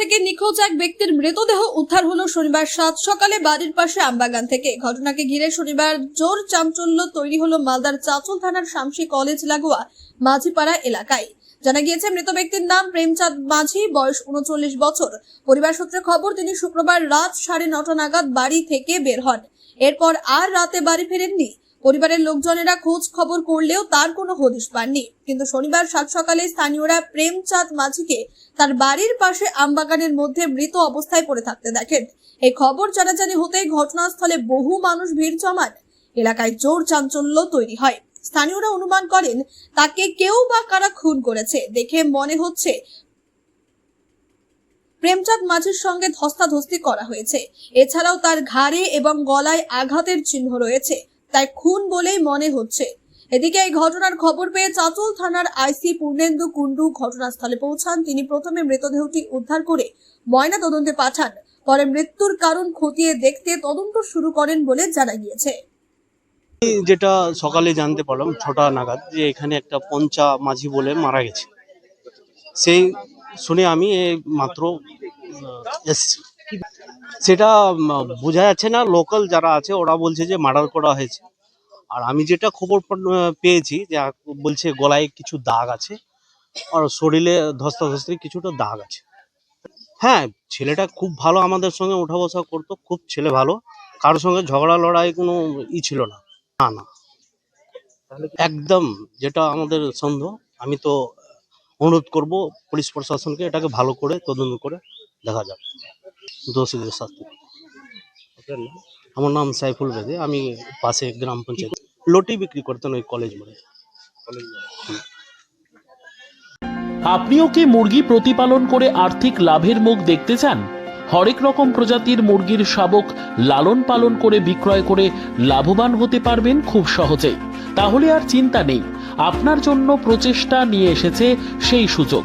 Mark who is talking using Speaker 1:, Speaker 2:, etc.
Speaker 1: থেকে নিখোঁজ এক ব্যক্তির মৃতদেহ উদ্ধার হলো শনিবার সাত সকালে বাড়ির পাশে আমবাগান থেকে। ঘটনাকে ঘিরে শনিবার জোর চাঞ্চল্য তৈরি হলো মালদার চাঁচল থানার শামসি কলেজ লাগোয়া মাঝিপাড়া এলাকায়। জানা গিয়েছে, মৃত ব্যক্তির নাম প্রেমচাঁদ মাঝি, বয়স উনচল্লিশ বছর। পরিবার সূত্রে খবর, তিনি শুক্রবার রাত সাড়ে নটা নাগাদ বাড়ি থেকে বের হন। এরপর আর রাতে বাড়ি ফেরেননি। পরিবারের লোকজনেরা খোঁজ খবর করলেও তার কোনো হদিশ পাননি। কিন্তু শনিবার সাত সকালে স্থানীয়রা প্রেমচাঁদ মাঝিকে তার বাড়ির পাশে আমবাগানের মধ্যে মৃত অবস্থায় পড়ে থাকতে দেখেন। এই খবর জানাজানি হতেই ঘটনাস্থলে বহু মানুষ ভিড় জমান এলাকায় জোর চাঞ্চল্য তৈরি হয়। স্থানীয়রা অনুমান করেন, তাকে কেউ বা কারা খুন করেছে দেখে মনে হচ্ছে প্রেমচাঁদ মাঝির সঙ্গে ধস্তাধস্তি করা হয়েছে। এছাড়াও তার ঘাড়ে এবং গলায় আঘাতের চিহ্ন রয়েছে। তাই খুন বলেই মনে হচ্ছে। এদিকে এই ঘটনার খবর পেয়ে চাঁচল থানার আইসি পূর্ণেন্দু কুন্ডু ঘটনাস্থলে পৌঁছান। তিনি প্রথমে মৃতদেহটি উদ্ধার করে ময়না তদন্তে পাঠান। পরে মৃত্যুর কারণ খতিয়ে দেখতে তদন্ত শুরু করেন বলে জানা গিয়েছে।
Speaker 2: যেটা সকালে জানতে পারলাম, ছটা নাগাদ, যে এখানে একটা পঞ্চা মাঝি বলে মারা গেছে। সেই শুনে আমি মাত্র এসছি। সেটা বোঝা যাচ্ছে না। লোকাল যারা আছে ওরা বলছে যে মার্ডার করা হয়েছে। আর আমি যেটা খবর পেয়েছি যে বলছে গলায় কিছু দাগ আছে। আর শরীরে ধস্তাধস্তি কিছুটা দাগ আছে। হ্যাঁ ছেলেটা খুব ভালো আমাদের সঙ্গে ওঠা বসা করতো খুব ছেলে ভালো। কারোর সঙ্গে ঝগড়া লড়াই কোনো ই ছিল না। না না। একদম যেটা আমাদের সন্দেহ আমি তো অনুরোধ করব পুলিশ প্রশাসনকে এটাকে ভালো করে তদন্ত করে দেখা যাক। দোষীদের শাস্তি আমার নাম সাইফুল বেদে আমি পাশে গ্রাম পঞ্চায়েত। লটি বিক্রি করতেন ওই কলেজ মোড়ে।
Speaker 3: আপনিও কি মুরগি প্রতিপালন করে আর্থিক লাভের মুখ দেখতে চান? হরেক রকম প্রজাতির মুরগির শাবক লালন পালন করে বিক্রয় করে লাভবান হতে পারবেন খুব সহজেই। তাহলে আর চিন্তা নেই আপনার জন্য প্রচেষ্টা নিয়ে এসেছে সেই সুযোগ।